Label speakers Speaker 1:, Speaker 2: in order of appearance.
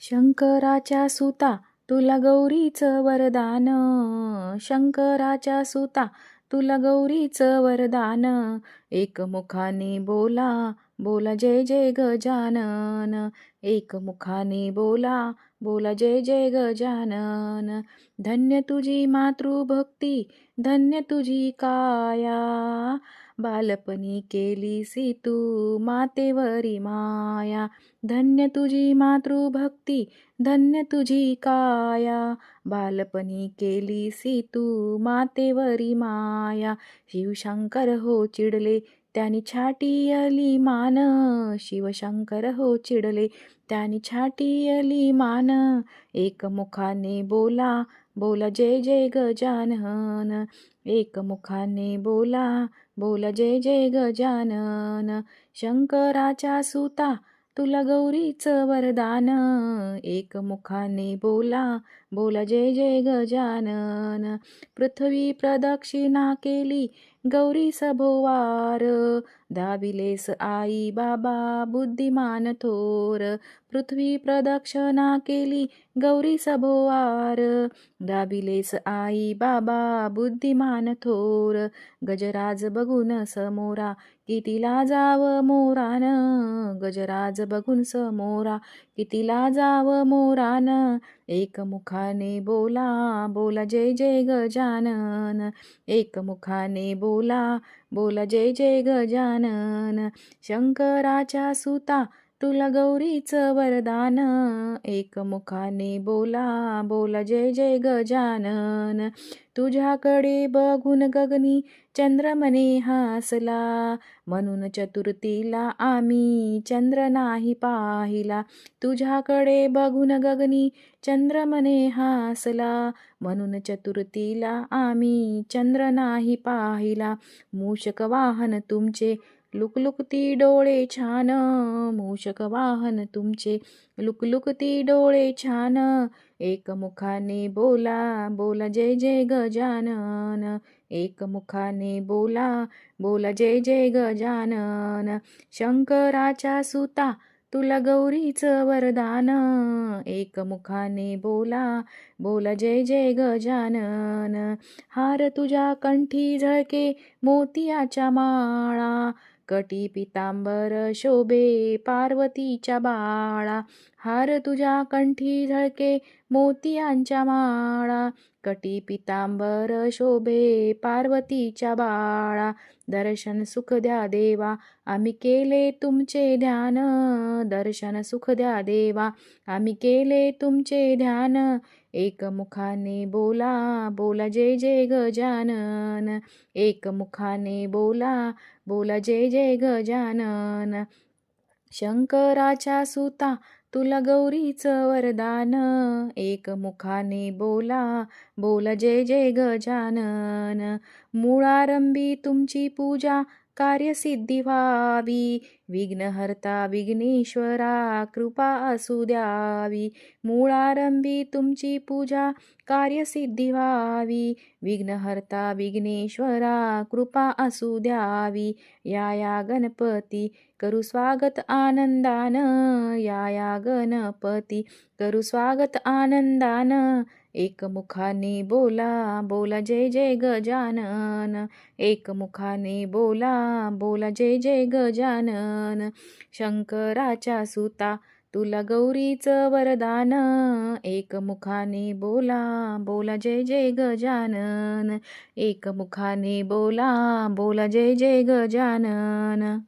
Speaker 1: शंकराच्या सुता तुला गौरीचं वरदान. शंकराच्या सुता तुला गौरीचं वरदान. एकमुखाने बोला बोला जय जय गजानन. एकमुखाने बोला बोला जय जय गजानन. धन्य तुझी मातृभक्ती धन्य तुझी काया. बालपणी केलीसी तू मातेवरी माया. धन्य तुझी मातृभक्ती. धन्य तुझी काया बालपणी केलीसी तू मातेवरी माया. शिवशंकर हो चिडले त्यानी छाटी अली मान. शिवशंकर हो चिडले त्यानी छाटी अली मान. एकमुखाने बोला बोला जय जय गजानन. एकमुखाने बोला बोला जय जय गजानन. शंकराच्या सुता तुला गौरीचं वरदान. एक मुखाने बोला बोला जय जय गजानन. पृथ्वी प्रदक्षिणा केली गौरी सभोवार. दाबिलेस आई बाबा बुद्धिमान थोर. पृथ्वी प्रदक्षिणा केली गौरी सभोवार. दाबिलेस आई बाबा बुद्धिमान थोर. गजराज बघून समोरा किती लाजाव मोरान? गजराज बघून समोरा. किती लाजाव मोरान? एकमुखाने बोला बोला जय जय गजानन. एकमुखाने बोला बोला जय जय गजानन. शंकराच्या सुता तुला गौरीचं वरदान. एकमुखाने बोला बोला जय जय गजानन. तुझ्याकडे बघून गगनी चंद्रमने हासला. म्हणून चतुर्थीला आम्ही चंद्र नाही पाहिला. तुझ्याकडे बघून गगनी चंद्रमने हासला. म्हणून चतुर्थीला आम्ही चंद्र नाही पाहिला. मूषक वाहन तुमचे लुकलुकती डोळे छान मूषक वाहन तुमचे. लुकलुकती डोळे छान एकमुखाने बोला बोला जय जय गजानन. एकमुखाने बोला बोला जय जय गजानन. शंकराच्या सुता तुला गौरीचं वरदान. एकमुखाने बोला बोला जय जय गजानन. हार तुझ्या कंठी झळके मोतियाच्या माळा. कटी पितांबर शोभे पार्वतीच्या बाळा. हार तुझ्या कंठी झळके मोतियांच्या माळा. कटी पितांबर शोभे पार्वतीच्या बाळा. दर्शन सुख द्या देवा आम्ही केले तुमचे ध्यान. दर्शन सुख द्या देवा आम्ही केले तुमचे ध्यान. एकमुखाने बोला बोला जय जय गजानन. एकमुखाने बोला बोला जय जय गजानन. शंकराच्या सुता तुला गौरीचं वरदान. एकमुखाने बोला बोल जय जय गजानन. मुळारंभी तुमची पूजा कार्यसिद्धी व्हावी विघ्नहर्ता विघ्नेश्वरा कृपा असू द्यावी. मूळारंभी तुमची पूजा कार्यसिद्धी व्हावी विघ्नहर्ता विघ्नेश्वरा कृपा असू द्यावी. या या गणपती करू स्वागत आनंदान. या या गणपती करू स्वागत आनंदान. एकमुखाने बोला बोला जय जय गजानन. एकमुखाने बोला बोला जय जय गजानन. शंकराच्या सुता तुला गौरीचं वरदान. एकमुखाने बोला बोला जय जय गजानन. एकमुखाने बोला बोला जय जय गजानन.